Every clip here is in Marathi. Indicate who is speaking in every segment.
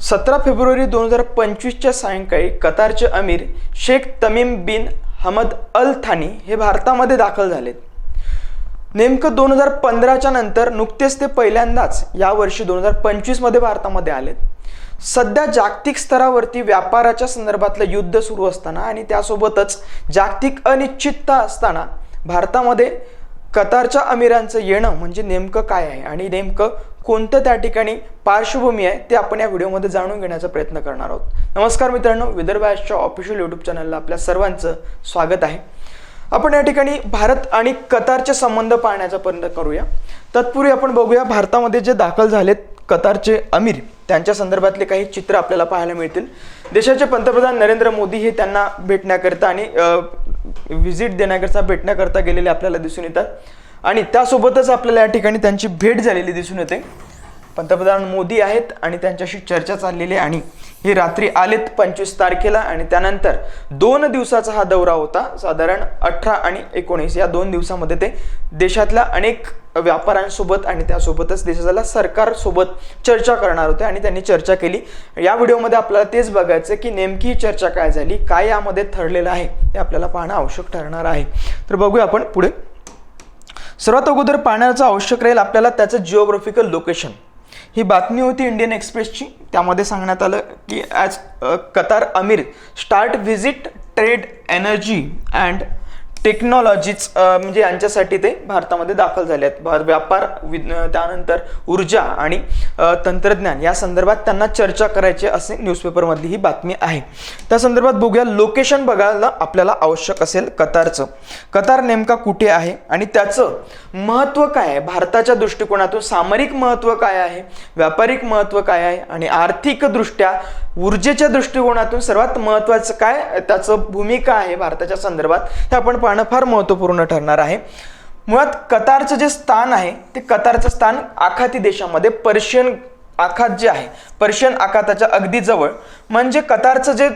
Speaker 1: सतरा फेब्रुवारी दोन हजार पंचवीसच्या सायंकाळी कतारचे अमीर शेख तमीम बिन हमद अल थानी हे भारतामध्ये दाखल झालेत. नेमकं दोन हजार पंधराच्या नंतर नुकतेच ते पहिल्यांदाच यावर्षी दोन हजार पंचवीसमध्ये भारतामध्ये आलेत. सध्या जागतिक स्तरावरती व्यापाराच्या संदर्भातलं युद्ध सुरू असताना आणि त्यासोबतच जागतिक अनिश्चितता असताना भारतामध्ये कतारच्या अमीरांचं येणं म्हणजे नेमकं काय आहे आणि नेमकं कोणतं त्या ठिकाणी पार्श्वभूमी आहे ते आपण या व्हिडिओमध्ये जाणून घेण्याचा प्रयत्न करणार आहोत. नमस्कार मित्रांनो विदर्भ ॲशच्या ऑफिशियल यूट्यूब चॅनलला आपल्या सर्वांचं स्वागत आहे. आपण या ठिकाणी भारत आणि कतारचे संबंध पाहण्याचा प्रयत्न करूया. तत्पूर्वी आपण बघूया भारतामध्ये जे दाखल झालेत कतारचे अमीर त्यांच्या संदर्भातले काही चित्र आपल्याला पाहायला मिळतील. देशाचे पंतप्रधान नरेंद्र मोदी हे त्यांना भेटण्याकरिता आणि व्हिजिट देण्याकरिता भेटण्याकरता गेलेले आपल्याला दिसून येतात. आणि त्यासोबतच आपल्याला या ठिकाणी त्यांची भेट झालेली दिसून येते. पंतप्रधान मोदी आहेत आणि त्यांच्याशी चर्चा चाललेली आहे. आणि हे रात्री आलेत पंचवीस तारखेला आणि त्यानंतर दोन दिवसाचा हा दौरा होता. साधारण अठरा आणि एकोणीस या दोन दिवसामध्ये ते देशातल्या अनेक व्यापाऱ्यांसोबत आणि त्यासोबतच देशाला सरकारसोबत चर्चा करणार होते आणि त्यांनी चर्चा केली. या व्हिडिओमध्ये आपल्याला तेच बघायचं की नेमकी ही चर्चा काय झाली काय यामध्ये ठरलेलं आहे हे आपल्याला पाहणं आवश्यक ठरणार आहे. तर बघूया आपण पुढे. सर्वात अगोदर पाहण्याचं आवश्यक राहील आपल्याला त्याचं जिओग्राफिकल लोकेशन ही बातमी होती इंडियन एक्सप्रेसची त्यामध्ये सांगण्यात आलं की as Qatar Amir start visit trade energy and technologies म्हणजे यांच्यासाठी ते भारतामध्ये दाखल झाले आहेत. व्यापार त्यानंतर ऊर्जा आणि तंत्रज्ञान या संदर्भात त्यांना चर्चा करायची असे न्यूजपेपरमधली ही बातमी आहे. त्या संदर्भात बघूया लोकेशन बघायला आपल्याला आवश्यक असेल कतारचं. कतार नेमका कुठे आहे आणि त्याचं महत्त्व काय आहे? भारताच्या दृष्टिकोनातून सामरिक महत्त्व काय आहे? व्यापारिक महत्त्व काय आहे? आणि आर्थिकदृष्ट्या ऊर्जेच्या दृष्टिकोनातून सर्वात महत्त्वाचं काय त्याचं भूमिका आहे भारताच्या संदर्भात? हे आपण पाहणं फार महत्त्वपूर्ण ठरणार आहे. मुळात कतारचं जे स्थान आहे ते कतारचं स्थान आखाती देशामध्ये पर्शियन आखात जे आहे पर्शियन आखाताच्या अगदी जवळ. म्हणजे कतारचं जे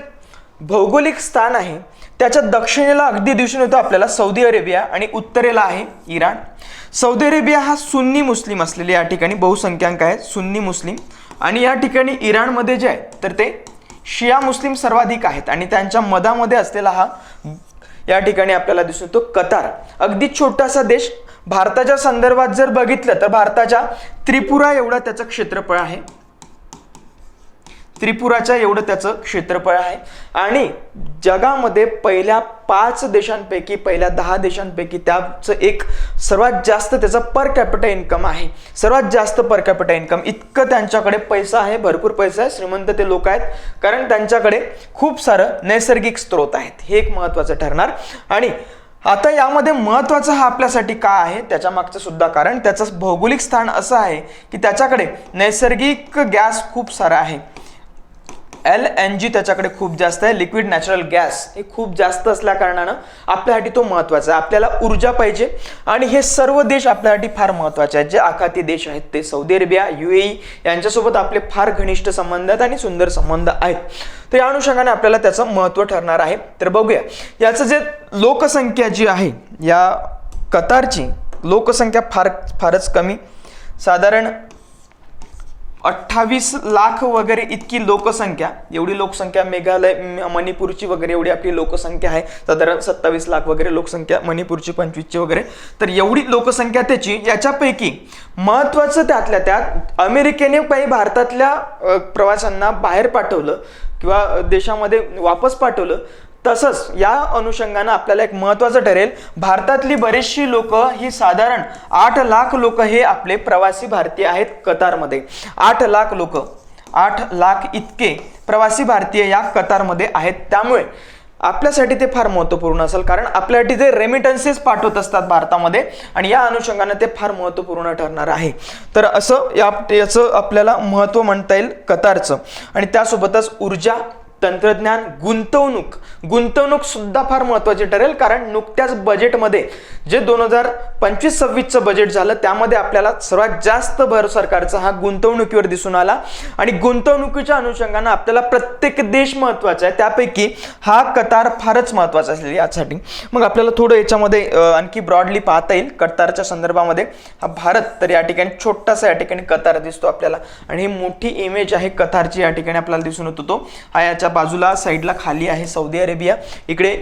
Speaker 1: भौगोलिक स्थान आहे त्याच्या दक्षिणेला अगदी दिसून येतो आपल्याला सौदी अरेबिया आणि उत्तरेला आहे इराण. सौदी अरेबिया हा सुन्नी मुस्लिम असलेले या ठिकाणी बहुसंख्याक आहेत सुन्नी मुस्लिम. आणि या ठिकाणी इराणमध्ये जे आहे तर ते शिया मुस्लिम सर्वाधिक आहेत आणि त्यांच्या मधामध्ये असलेला हा या ठिकाणी आपल्याला दिसून येतो कतार. अगदी छोटासा देश. भारताच्या संदर्भात जर बघितलं तर भारताच्या त्रिपुरा एवढा त्याचं क्षेत्रफळ आहे. त्रिपुराच्या एवढं त्याचं क्षेत्रफळ आहे. आणि जगामध्ये पहिल्या पाच देशांपैकी पहिल्या दहा देशांपैकी त्याचं एक सर्वात जास्त त्याचं पर कॅपिटा इन्कम आहे. सर्वात जास्त पर कॅपिटा इन्कम इतकं त्यांच्याकडे पैसा आहे भरपूर पैसा आहे श्रीमंत ते लोक आहेत. कारण त्यांच्याकडे खूप सारं नैसर्गिक स्रोत आहेत. हे एक महत्त्वाचं ठरणार. आणि आता यामध्ये महत्त्वाचं हा आपल्यासाठी का आहे त्याच्या मागचं सुद्धा कारण त्याचं भौगोलिक स्थान असं आहे की त्याच्याकडे नैसर्गिक गॅस खूप सारा आहे. एल एन जी त्याच्याकडे खूप जास्त आहे. लिक्विड नॅचरल गॅस हे खूप जास्त असल्या कारणानं आपल्यासाठी तो महत्त्वाचा आहे. आपल्याला ऊर्जा पाहिजे. आणि हे सर्व देश आपल्यासाठी फार महत्त्वाचे आहेत. जे आखाती देश आहेत ते सौदी अरेबिया युएई यांच्यासोबत आपले फार घनिष्ठ संबंध आहेत आणि सुंदर संबंध आहेत. तर या अनुषंगाने आपल्याला त्याचं महत्त्व ठरणार आहे. तर बघूया. याचं जे लोकसंख्या जी आहे या कतारची लोकसंख्या फार फारच कमी. साधारण अठ्ठावीस लाख वगैरे इतकी लोकसंख्या एवढी लोकसंख्या मेघालय मणिपूरची वगैरे एवढी आपली लोकसंख्या आहे. साधारण सत्तावीस लाख वगैरे लोकसंख्या मणिपूरची पंचवीसची वगैरे. तर एवढी लोकसंख्या त्याची याच्यापैकी महत्त्वाचं त्यातल्या त्यात अमेरिकेने काही भारतातल्या प्रवाशांना बाहेर पाठवलं किंवा देशामध्ये वापस पाठवलं. तसंच या अनुषंगानं आपल्याला एक महत्त्वाचं ठरेल. भारतातली बरीचशी लोक ही साधारण आठ लाख लोक हे आपले प्रवासी भारतीय आहेत कतारमध्ये. आठ लाख लोक आठ लाख इतके प्रवासी भारतीय या कतारमध्ये आहेत. त्यामुळे आपल्यासाठी ते फार महत्त्वपूर्ण असेल कारण आपल्यासाठी ते रेमिटन्सेस पाठवत असतात भारतामध्ये आणि या अनुषंगाने ते फार महत्त्वपूर्ण ठरणार आहे. तर असं या याचं आपल्याला महत्त्व म्हणता येईल कतारचं. आणि त्यासोबतच ऊर्जा तंत्रज्ञान गुंतवणूक. गुंतवणूक सुद्धा फार महत्वाची ठरेल कारण नुकत्याच बजेटमध्ये जे दोन हजार पंचवीस सव्वीसचं बजेट झालं त्यामध्ये आपल्याला सर्वात जास्त भर सरकारचा हा गुंतवणुकीवर दिसून आला. आणि गुंतवणुकीच्या अनुषंगानं आपल्याला प्रत्येक देश महत्त्वाचा आहे. त्यापैकी हा कतार फारच महत्त्वाचा असेल यासाठी. मग आपल्याला थोडं याच्यामध्ये आणखी ब्रॉडली पाहता येईल. कतारच्या संदर्भामध्ये हा भारत तर या ठिकाणी छोटासा या ठिकाणी कतार दिसतो आपल्याला. आणि ही मोठी इमेज आहे कतारची या ठिकाणी आपल्याला दिसून येतो तो हा याच्या बाजूला साईडला खाली आहे सौदी अरेबिया. इकडे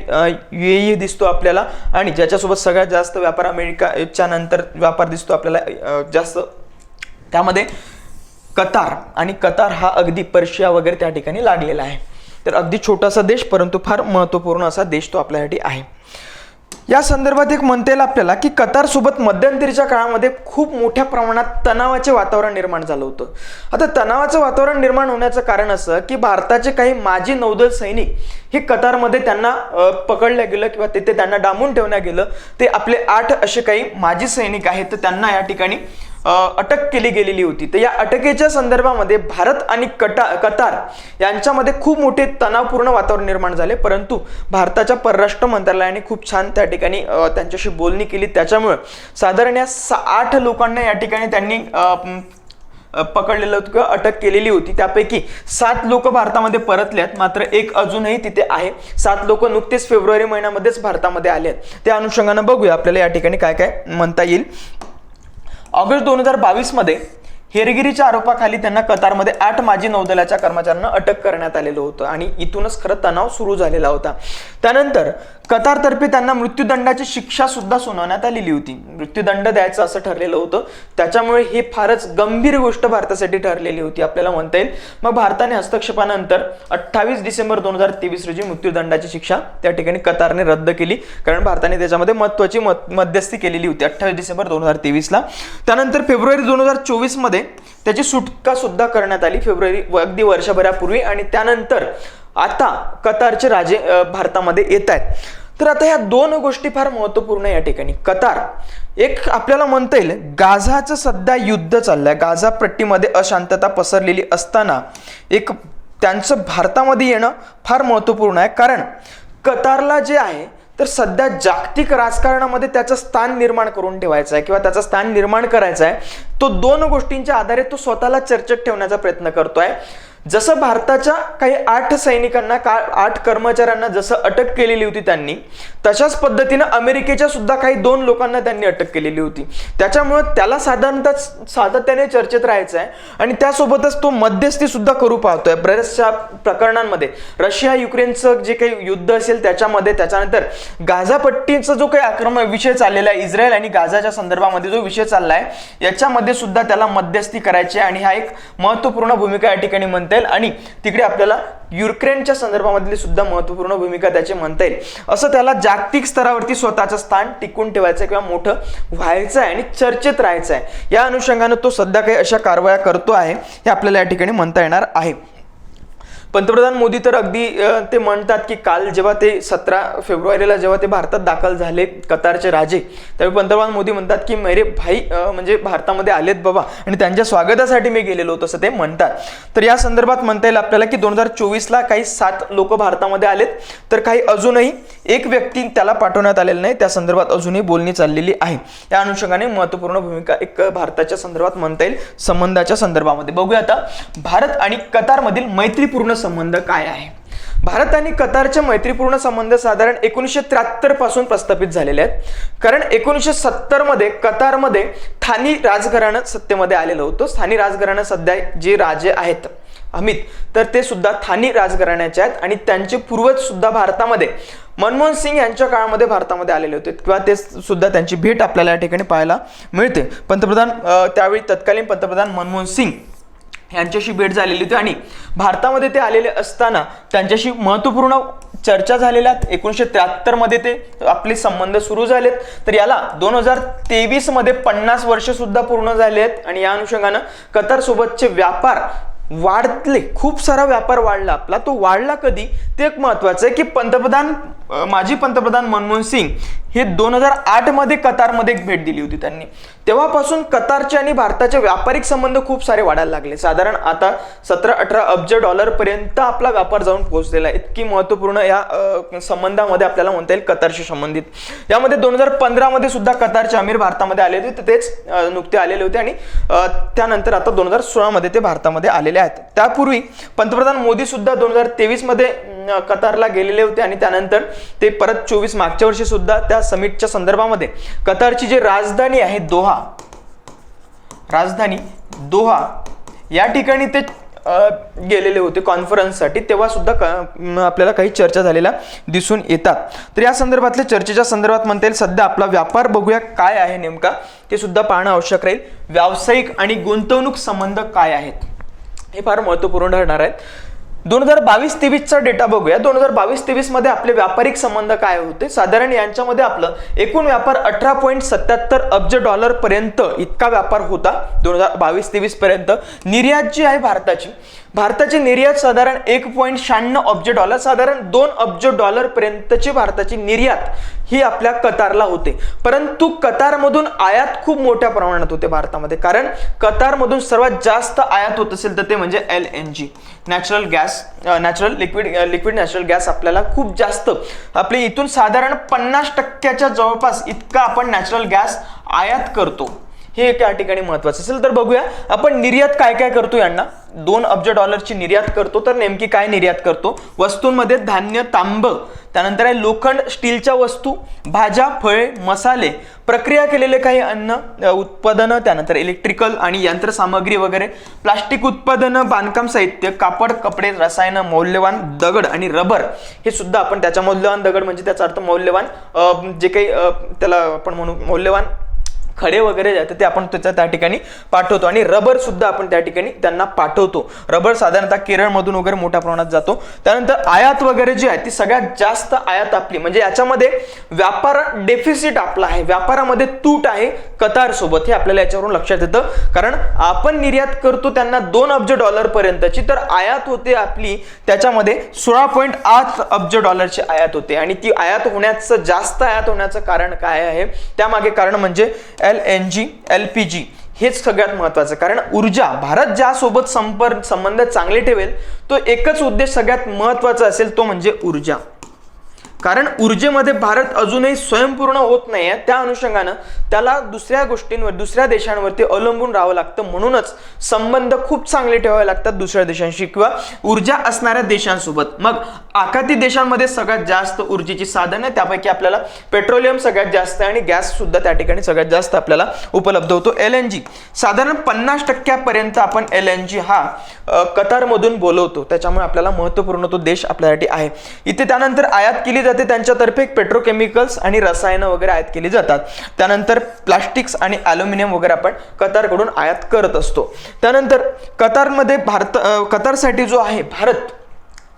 Speaker 1: युएई दिसतो आपल्याला आणि ज्याच्यासोबत सगळ्यात जास्त व्यापार अमेरिकाच्या नंतर व्यापार दिसतो आपल्याला जास्त. त्यामध्ये कतार आणि कतार हा अगदी पर्शिया वगैरे त्या ठिकाणी लागलेला आहे. तर अगदी छोटासा देश परंतु फार महत्त्वपूर्ण असा देश तो आपल्यासाठी आहे. या संदर्भात एक म्हणता येईल आपल्याला की कतारसोबत मध्यंतरीच्या काळामध्ये खूप मोठ्या प्रमाणात तणावाचे वातावरण निर्माण झालं होतं. आता तणावाचं वातावरण निर्माण होण्याचं कारण असं की भारताचे काही माजी नौदल सैनिक हे कतारमध्ये त्यांना पकडल्या पकडलं गेलं किंवा तिथे त्यांना डांबून ठेवण्यात गेलं. ते आपले आठ असे काही माजी सैनिक आहेत तर त्यांना या ठिकाणी अटक केली गेलेली होती. तर या अटकेच्या संदर्भामध्ये भारत आणि कटा कतार यांच्यामध्ये खूप मोठे तणावपूर्ण वातावरण निर्माण झाले. परंतु भारताच्या परराष्ट्र मंत्रालयाने खूप छान त्या ठिकाणी त्यांच्याशी बोलणी केली. त्याच्यामुळं साधारण या सा आठ लोकांना या ठिकाणी त्यांनी पकडलेलं होतं किंवा अटक केलेली होती. त्यापैकी सात लोक भारतामध्ये परतल्यात मात्र एक अजूनही तिथे आहे. सात लोक नुकतेच फेब्रुवारी महिन्यामध्येच भारतामध्ये आले आहेत. त्या अनुषंगानं बघूया आपल्याला या ठिकाणी काय काय म्हणता येईल. ऑगस्ट दोन हजार बावीसमध्ये हेरगिरीच्या आरोपाखाली त्यांना कतारमध्ये आठ माजी नौदलाच्या कर्मचाऱ्यांना अटक करण्यात आलेलं होतं आणि इथूनच खरं तणाव सुरू झालेला होता. त्यानंतर कतारतर्फे त्यांना मृत्यूदंडाची शिक्षा सुद्धा सुनावण्यात आलेली होती. मृत्यूदंड द्यायचं असं ठरलेलं होतं. त्याच्यामुळे हे फारच गंभीर गोष्ट भारतासाठी ठरलेली होती आपल्याला म्हणता येईल. मग भारताने हस्तक्षेपानंतर अठ्ठावीस डिसेंबर दोन हजार तेवीस रोजी मृत्यूदंडाची शिक्षा त्या ठिकाणी कतारने रद्द केली. कारण भारताने त्याच्यामध्ये महत्वाची मध्यस्थी केलेली होती अठ्ठावीस डिसेंबर दोन हजार तेवीसला. त्यानंतर फेब्रुवारी दोन हजार चोवीसमध्ये त्याची सुटकासुद्धा करण्यात आली फेब्रुवारी व अगदी वर्षभरापूर्वी. आणि त्यानंतर आता कतारचे राजे भारतामध्ये येत आहेत. तर आता ह्या दोन गोष्टी फार महत्त्वपूर्ण या ठिकाणी. कतार एक आपल्याला म्हणता येईल गाझाचं सध्या युद्ध चाललंय. गाझा पट्टीमध्ये अशांतता पसरलेली असताना एक त्यांचं भारतामध्ये येणं फार महत्त्वपूर्ण आहे. कारण कतारला जे आहे तर सध्या जागतिक राजकारणामध्ये त्याचं स्थान निर्माण करून ठेवायचं आहे किंवा त्याचं स्थान निर्माण करायचं आहे तो दोन गोष्टींच्या आधारे तो स्वतःला चर्चेत ठेवण्याचा प्रयत्न करतोय. जसं भारताच्या काही आठ सैनिकांना का आठ कर्मचाऱ्यांना जसं अटक केलेली होती त्यांनी तशाच पद्धतीनं अमेरिकेच्या सुद्धा काही दोन लोकांना त्यांनी अटक केलेली होती. त्याच्यामुळं त्याला साधारणतः सातत्याने चर्चेत राहायचं आहे आणि त्यासोबतच तो मध्यस्थी सुद्धा करू पाहतोय बऱ्याचशा प्रकरणांमध्ये. रशिया युक्रेनचं जे काही युद्ध असेल त्याच्यामध्ये त्याच्यानंतर गाझापट्टीचा जो काही आक्रमण विषय चाललेला आहे इस्रायल आणि गाझाच्या संदर्भामध्ये जो विषय चाललाय याच्यामध्ये सुद्धा त्याला मध्यस्थी करायची आहे आणि हा एक महत्त्वपूर्ण भूमिका या ठिकाणी म्हणते येईल आणि तिकडे आपल्याला युक्रेनच्या संदर्भामधली सुद्धा महत्त्वपूर्ण भूमिका त्याची म्हणता येईल. असं त्याला जागतिक स्तरावरती स्वतःचं स्थान टिकून ठेवायचं आहे किंवा मोठं व्हायचं आहे आणि चर्चेत राहायचं आहे. या अनुषंगानं तो सध्या काही अशा कारवाया करतो आहे हे आपल्याला या ठिकाणी म्हणता येणार आहे. पंतप्रधान मोदी तर अगदी ते म्हणतात की काल जेव्हा ते सतरा फेब्रुवारीला जेव्हा ते भारतात दाखल झाले कतारचे राजे त्यावेळी पंतप्रधान मोदी म्हणतात की मेरे भाई म्हणजे भारतामध्ये आलेत बाबा आणि त्यांच्या स्वागतासाठी मी गेलेलो होतो असं ते म्हणतात. तर या संदर्भात म्हणता येईल आपल्याला की दोन हजार चोवीसला काही सात लोक भारतामध्ये आलेत तर काही अजूनही एक व्यक्ती त्याला पाठवण्यात आलेलं नाही. त्या संदर्भात अजूनही बोलणी चाललेली आहे. त्या अनुषंगाने महत्त्वपूर्ण भूमिका एक भारताच्या संदर्भात म्हणता येईल संबंधाच्या संदर्भामध्ये. बघूया आता भारत आणि कतारमधील मैत्रीपूर्ण संबंध काय आहे? भारत आणि कतारचे मैत्रीपूर्ण संबंध साधारण एकोणीसशे त्र्याहत्तरपासून प्रस्थापित झालेले आहेत. कारण एकोणीसशे सत्तरमध्ये कतारमध्ये स्थानी राजघराणं सत्तेमध्ये आलेलं होतं. स्थानी राजघराणं सध्या जे राजे आहेत अमित तर ते सुद्धा स्थानी राजघराण्याचे आहेत आणि त्यांचे पूर्वज सुद्धा भारतामध्ये मनमोहन सिंग यांच्या काळामध्ये भारतामध्ये आलेले होते. किंवा ते सुद्धा त्यांची भेट आपल्याला या ठिकाणी पाहायला मिळते. पंतप्रधान त्यावेळी तत्कालीन पंतप्रधान मनमोहन सिंग यांच्याशी भेट झालेली होती आणि भारतामध्ये ते आलेले असताना त्यांच्याशी महत्त्वपूर्ण चर्चा झालेल्या आहेत. एकोणीसशे त्र्याहत्तरमध्ये ते आपले संबंध सुरू झालेत. तर याला दोन हजार तेवीसमध्ये पन्नास वर्षसुद्धा पूर्ण झाले आहेत. आणि या अनुषंगानं कतारसोबतचे व्यापार वाढले. खूप सारा व्यापार वाढला. आपला तो वाढला कधी? ते एक महत्वाचं आहे की पंतप्रधान माजी पंतप्रधान मनमोहन सिंग हे दोन हजार आठमध्ये कतारमध्ये एक भेट दिली होती त्यांनी. तेव्हापासून कतारचे आणि भारताचे व्यापारिक संबंध खूप सारे वाढायला लागले. साधारण आता सतरा अठरा अब्ज डॉलरपर्यंत आपला व्यापार जाऊन पोहोचलेला आहे. इतकी महत्त्वपूर्ण या संबंधामध्ये आपल्याला म्हणता येईल कतारशी संबंधित. यामध्ये दोन हजार पंधरामध्ये सुद्धा कतारचे अमीर भारतामध्ये आले होते. तर तेच नुकते आलेले होते आणि त्यानंतर आता दोन हजार सोळामध्ये ते भारतामध्ये आलेले आहेत. त्यापूर्वी पंतप्रधान मोदी सुद्धा दोन हजार तेवीसमध्ये कतारला गेलेले होते आणि त्यानंतर ते परत चोवीस मागच्या वर्षी सुद्धा त्या समिटच्या संदर्भामध्ये. कतारची जी राजधानी आहे दोहा राजधानी दोहा या ठिकाणी ते गेलेले होते कॉन्फरन्ससाठी तेव्हा सुद्धा आपल्याला काही चर्चा झालेल्या दिसून येतात. तर या संदर्भातल्या चर्चेच्या संदर्भात म्हणता येईल सध्या आपला व्यापार बघूया काय आहे नेमका ते सुद्धा पाहणं आवश्यक राहील. व्यावसायिक आणि गुंतवणूक संबंध काय आहेत हे फार महत्त्वपूर्ण ठरणार आहेत. दोन हजार बावीस तेवीसचा डेटा बघूया. दोन हजार बावीस तेवीसमध्ये आपले व्यापारिक संबंध काय होते? साधारण यांच्यामध्ये आपलं एकूण व्यापार अठरा पॉईंट सत्याहत्तर अब्ज डॉलर पर्यंत इतका व्यापार होता दोन हजार बावीस तेवीस पर्यंत. निर्यात जी आहे भारताची भारताची निर्यात साधारण एक पॉईंट शहाण्णव अब्ज डॉलर साधारण दोन अब्ज डॉलर पर्यंतची भारताची निर्यात ही आपल्या कतारला होते. परंतु कतारमधून आयात खूप मोठ्या प्रमाणात होते भारतामध्ये. कारण कतारमधून सर्वात जास्त आयात होत असेल तर ते म्हणजे L N G. Natural gas natural liquid liquid natural gas आपल्याला खूप जास्त. आपले इथून साधारण पन्नास टक्क्याच्या जवळपास इतका आपण नॅचरल गॅस आयात करतो. हे एक या ठिकाणी महत्वाचं असेल. तर बघूया आपण निर्यात काय काय करतो यांना दोन अब्ज डॉलरची निर्यात करतो तर नेमकी काय निर्यात करतो? वस्तूंमध्ये धान्य तांब त्यानंतर आहे लोखंड स्टीलच्या वस्तू भाज्या फळे मसाले प्रक्रिया केलेले काही अन्न उत्पादनं त्यानंतर इलेक्ट्रिकल आणि यंत्रसामग्री वगैरे प्लास्टिक उत्पादनं बांधकाम साहित्य कापड कपडे रसायनं मौल्यवान दगड आणि रबर हे सुद्धा आपण त्याच्या मौल्यवान दगड म्हणजे त्याचा अर्थ मौल्यवान जे काही त्याला आपण म्हणू मौल्यवान खडे वगैरे जे आहेत ते आपण त्याच्या त्या ठिकाणी पाठवतो. आणि रबर सुद्धा आपण त्या ठिकाणी त्यांना पाठवतो. रबर साधारणतः केरळमधून वगैरे मोठ्या प्रमाणात जातो. त्यानंतर आयात वगैरे जी आहे ती सगळ्यात जास्त आयात आपली. म्हणजे याच्यामध्ये व्यापार डेफिसिट आपला आहे. व्यापारामध्ये तूट आहे कतार सोबत. हे आपल्याला याच्यावरून लक्षात येतं. कारण आपण निर्यात करतो त्यांना दोन अब्ज डॉलर पर्यंतची तर आयात होते आपली त्याच्यामध्ये सोळा पॉईंट आठ अब्ज डॉलरची आयात होते. आणि ती आयात होण्याचं जास्त आयात होण्याचं कारण काय आहे? त्यामागे कारण म्हणजे L N G L P G हेच सगळ्यात महत्वाचं कारण ऊर्जा भारत ज्यासोबत संपर्क संबंध चांगले ठेवेल तो एकच उद्देश सगळ्यात महत्त्वाचा असेल तो म्हणजे ऊर्जा. कारण ऊर्जेमध्ये भारत अजूनही स्वयंपूर्ण होत नाही आहे त्या अनुषंगानं त्याला दुसऱ्या गोष्टींवर दुसऱ्या देशांवरती अवलंबून राहावं लागतं. म्हणूनच संबंध खूप चांगले ठेवावे लागतात दुसऱ्या देशांशी किंवा ऊर्जा असणाऱ्या देशांसोबत. मग आखाती देशांमध्ये सगळ्यात जास्त ऊर्जेची साधन आहे त्यापैकी आपल्याला पेट्रोलियम सगळ्यात जास्त आहे आणि गॅस सुद्धा त्या ठिकाणी सगळ्यात जास्त आपल्याला उपलब्ध होतो. L N G. साधारण पन्नास टक्क्यापर्यंत आपण एल एन जी हा कतारमधून बोलवतो. त्याच्यामुळे आपल्याला महत्त्वपूर्ण तो देश आपल्यासाठी आहे. इथे त्यानंतर आयात केली जाते त्यांच्यातर्फे पेट्रोकेमिकल्स आणि रसायनं वगैरे आयात केली जातात. त्यानंतर प्लास्टिक्स आणि ॲल्युमिनियम वगैरे आपण कतारकडून आयात करत असतो. त्यानंतर कतारमध्ये भारत कतारसाठी जो आहे भारत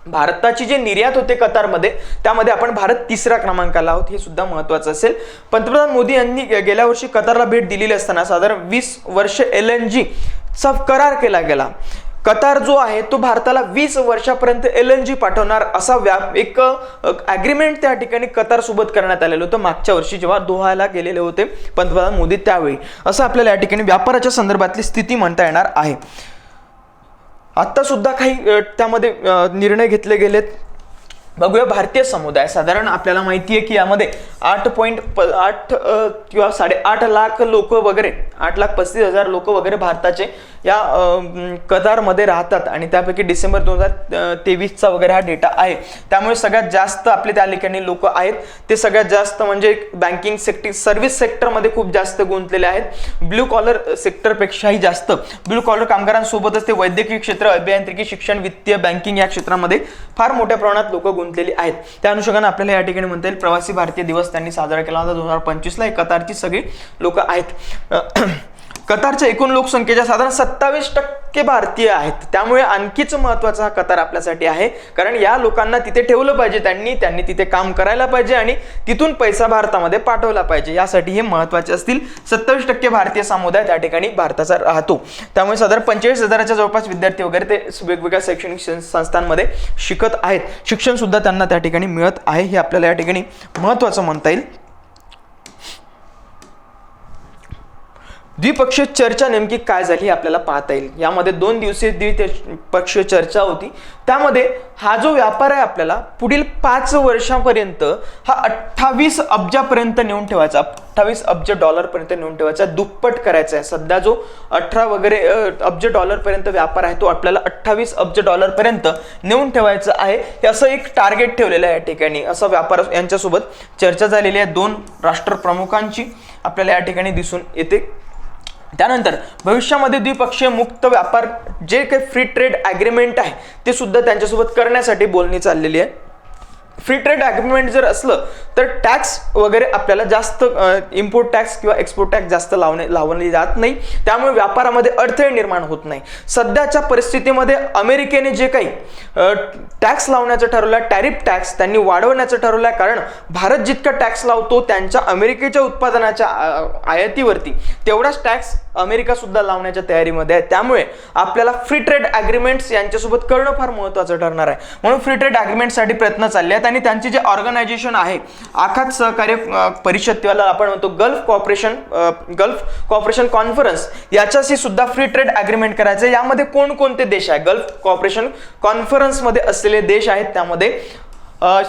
Speaker 1: भारताची जी निर्यात होते कतारमध्ये त्यामध्ये आपण भारत तिसऱ्या क्रमांकाला आहोत हे सुद्धा महत्वाचं असेल. पंतप्रधान मोदी यांनी गेल्या वर्षी कतारला भेट दिलेली असताना साधारण वीस वर्ष एल एन जी चा करार केला गेला. कतार जो आहे तो भारताला वीस वर्षापर्यंत एल एन जी पाठवणार असा व्याप एक ॲग्रीमेंट त्या ठिकाणी कतार सोबत करण्यात आलेलं होतं. मागच्या वर्षी जेव्हा दोहाला गेलेले होते पंतप्रधान मोदी त्यावेळी. असं आपल्याला या ठिकाणी व्यापाराच्या संदर्भातली स्थिती म्हणता येणार आहे. आत्ता सुद्धा काही त्यामध्ये निर्णय घेतले गेलेत. बघूया भारतीय समुदाय. साधारण आपल्याला माहिती आहे की यामध्ये आठ पॉईंट प आठ किंवा साडेआठ लाख लोक वगैरे आठ लाख पस्तीस हजार लोक वगैरे भारताचे या कतारमध्ये राहतात. आणि त्यापैकी डिसेंबर दोन हजार तेवीसचा वगैरे हा डेटा आहे. त्यामुळे सगळ्यात जास्त आपले त्या ठिकाणी लोक आहेत. ते सगळ्यात जास्त म्हणजे बँकिंग सेक्टर सर्व्हिस सेक्टरमध्ये खूप जास्त गुंतलेले आहेत. ब्ल्यू कॉलर सेक्टरपेक्षाही जास्त. ब्ल्यू कॉलर कामगारांसोबतच ते वैद्यकीय क्षेत्र अभियांत्रिकी शिक्षण वित्तीय बँकिंग या क्षेत्रामध्ये फार मोठ्या प्रमाणात लोक गुंतलेली आहेत. त्या अनुषंगाने आपल्याला या ठिकाणी म्हणता येईल प्रवासी भारतीय दिवस त्यांनी साजरा केला होता. दोन हजार पंचवीसला एक कतारची सगळी लोक आहेत. कतारच्या एकूण लोकसंख्येच्या साधारण सत्तावीस टक्के भारतीय आहेत. त्यामुळे आणखीच महत्त्वाचा हा कतार आपल्यासाठी आहे. कारण या लोकांना तिथे ठेवलं पाहिजे त्यांनी त्यांनी तिथे काम करायला पाहिजे आणि तिथून पैसा भारतामध्ये पाठवला पाहिजे. यासाठी हे महत्त्वाचे असतील. सत्तावीस टक्के भारतीय समुदाय त्या ठिकाणी भारताचा राहतो. त्यामुळे साधारण पंचेचाळीस हजाराच्या जवळपास विद्यार्थी वगैरे ते वेगवेगळ्या शैक्षणिक सं- संस्थांमध्ये शिकत आहेत. शिक्षणसुद्धा त्यांना त्या ठिकाणी मिळत आहे. हे आपल्याला या ठिकाणी महत्त्वाचं म्हणता येईल. द्विपक्षीय चर्चा नेमकी काय झाली हे आपल्याला पाहता येईल. यामध्ये दोन दिवसीय द्विपक्षीय चर्चा होती. त्यामध्ये हा जो व्यापार आहे आपल्याला पुढील पाच वर्षापर्यंत हा अठ्ठावीस अब्जापर्यंत नेऊन ठेवायचा. अठ्ठावीस अब्ज डॉलरपर्यंत नेऊन ठेवायचा. दुप्पट करायचा आहे. सध्या जो अठरा वगैरे अब्ज डॉलरपर्यंत व्यापार आहे तो आपल्याला अठ्ठावीस अब्ज डॉलरपर्यंत नेऊन ठेवायचं आहे. हे असं एक टार्गेट ठेवलेलं आहे या ठिकाणी. असं व्यापार यांच्यासोबत चर्चा झालेली आहे. दोन राष्ट्रप्रमुखांची आपल्याला या ठिकाणी दिसून येते. त्यानंतर भविष्यामध्ये द्विपक्षीय मुक्त व्यापार जे काही फ्री ट्रेड ॲग्रीमेंट आहे ते सुद्धा त्यांच्यासोबत करण्यासाठी बोलणी चाललेली आहे. फ्री ट्रेड ॲग्रीमेंट जर असलं तर टॅक्स वगैरे आपल्याला जास्त इम्पोर्ट टॅक्स किंवा एक्सपोर्ट टॅक्स जास्त लावणे लावले जात नाही. त्यामुळे व्यापारामध्ये अडथळे निर्माण होत नाही. सध्याच्या परिस्थितीमध्ये अमेरिकेने जे काही टॅक्स लावण्याचं ठरवलं टॅरिफ टॅक्स त्यांनी वाढवण्याचं ठरवलं आहे कारण भारत जितका टॅक्स लावतो त्यांच्या अमेरिकेच्या उत्पादनाच्या आयातीवरती तेवढाच टॅक्स अमेरिका सुद्धा लावण्याच्या तयारीमध्ये आहे. त्यामुळे आपल्याला फ्री ट्रेड अग्रीमेंट्स यांच्यासोबत करणं फार महत्त्वाचं ठरणार आहे. म्हणून फ्री ट्रेड ॲग्रीमेंटसाठी प्रयत्न चालले आहेत आणि त्यांचे जे ऑर्गनायझेशन आहे आखात सहकार्य परिषद त्याला आपण म्हणतो Gulf cooperation Gulf cooperation conference याच्याशी सुद्धा फ्री ट्रेड ॲग्रीमेंट करायचं आहे. यामध्ये कोणकोणते देश आहे गल्फ कॉपरेशन कॉन्फरन्समध्ये असलेले देश आहेत. त्यामध्ये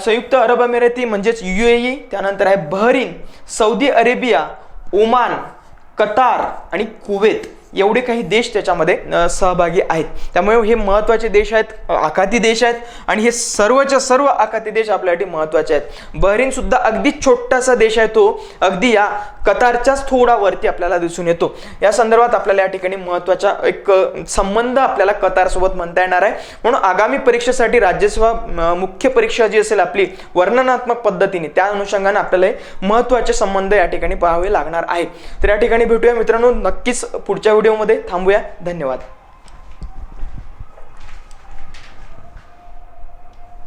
Speaker 1: संयुक्त अरब अमिराती म्हणजेच यू ए त्यानंतर आहे Bahrain Saudi Arabia Oman Qatar आणि कुवेत एवढे काही देश त्याच्यामध्ये सहभागी आहेत. त्यामुळे हे महत्त्वाचे देश आहेत आखाती देश आहेत आणि हे सर्वच्या सर्व आखाती देश आपल्यासाठी महत्त्वाचे आहेत. बहरीन सुद्धा अगदी छोटासा देश आहे तो अगदी या कतारच्याच थोडा वरती आपल्याला दिसून येतो. या संदर्भात आपल्याला या ठिकाणी महत्त्वाचा एक संबंध आपल्याला कतारसोबत म्हणता येणार आहे. म्हणून आगामी परीक्षेसाठी राज्यसभा मुख्य परीक्षा जी असेल आपली वर्णनात्मक पद्धतीने त्या अनुषंगाने आपल्याला हे महत्त्वाचे संबंध या ठिकाणी पाहावे लागणार आहे. तर या ठिकाणी भेटूया मित्रांनो नक्कीच पुढच्या व्हिडिओमध्ये थांबूया. धन्यवाद.